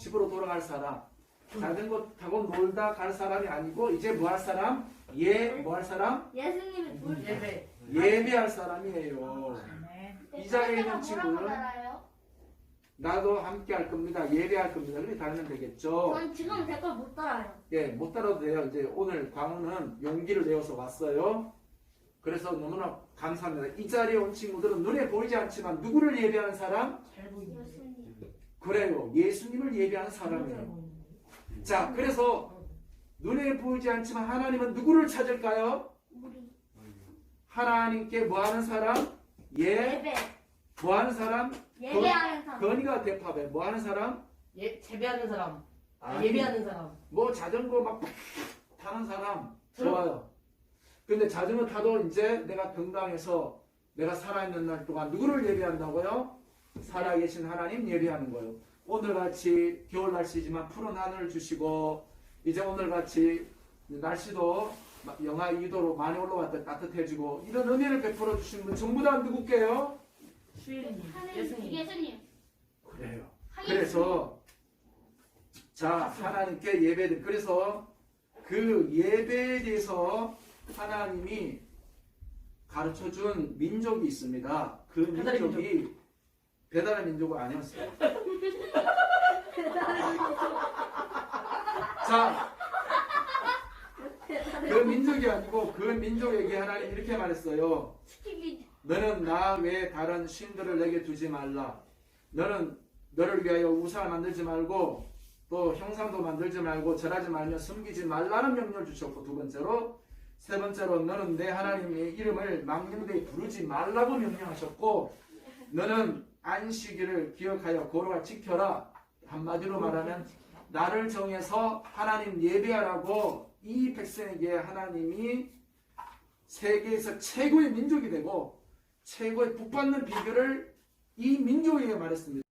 집으로 돌아갈 사람. 자전거 타고 놀다 갈 사람이 아니고 이제 뭐 할 사람? 예, 뭐 할 사람? 예수님을 돌 예배. 예배할 사람이에요. 이 자리에 있는 뭐라고 친구는? 나도 함께 할 겁니다. 예배할 겁니다. 그렇게 달면 되겠죠. 전 지금 댓글 못 달아요. 예, 못 따라도 돼요. 이제 오늘 광우는 용기를 내어서 왔어요. 그래서 너무나 감사합니다. 이 자리에 온 친구들은 눈에 보이지 않지만 누구를 예배하는 사람? 잘 보이네. 그래요. 예수님을 예배하는 사람이에요. 자, 그래서 눈에 보이지 않지만 하나님은 누구를 찾을까요? 하나님께 뭐 하는 사람? 예. 예배 뭐 하는 사람? 예배하는 사람. 건이가 대파배. 뭐 하는 사람? 예 재배하는 사람. 아, 아니, 예배하는 사람. 뭐 자전거 막 타는 사람 좋아요. 근데 자전거 타도 이제 내가 건강해서 내가 살아있는 날 동안 누구를 예배한다고요? 살아계신 하나님 예배하는 거예요. 오늘같이 겨울 날씨지만 푸른 하늘을 주시고 이제 오늘같이 날씨도 영하 2도로 많이 올라왔다 따뜻해지고 이런 은혜를 베풀어 주신 분 전부 다 누구게요? 주일님. 하나님 예수님. 예수님. 그래요. 그래서 자 하나님께 예배드 그래서 그 예배에 대해서 하나님이 가르쳐 준 민족이 있습니다. 그 민족이 배달의 민족은 아니었어요. 자, 그 민족이 아니고 그 민족에게 하나님 이렇게 말했어요. 너는 나 외에 다른 신들을 내게 두지 말라. 너는 너를 위하여 우상을 만들지 말고 또 형상도 만들지 말고 절하지 말며 숨기지 말라는 명령을 주셨고 두 번째로 세 번째로 너는 내 하나님의 이름을 망령되이 부르지 말라고 명령하셨고 너는 안식일을 기억하여 고로가 지켜라 한마디로 말하면 나를 정해서 하나님 예배하라고 이 백성에게 하나님이 세계에서 최고의 민족이 되고 최고의 복받는 비결을 이 민족에게 말했습니다.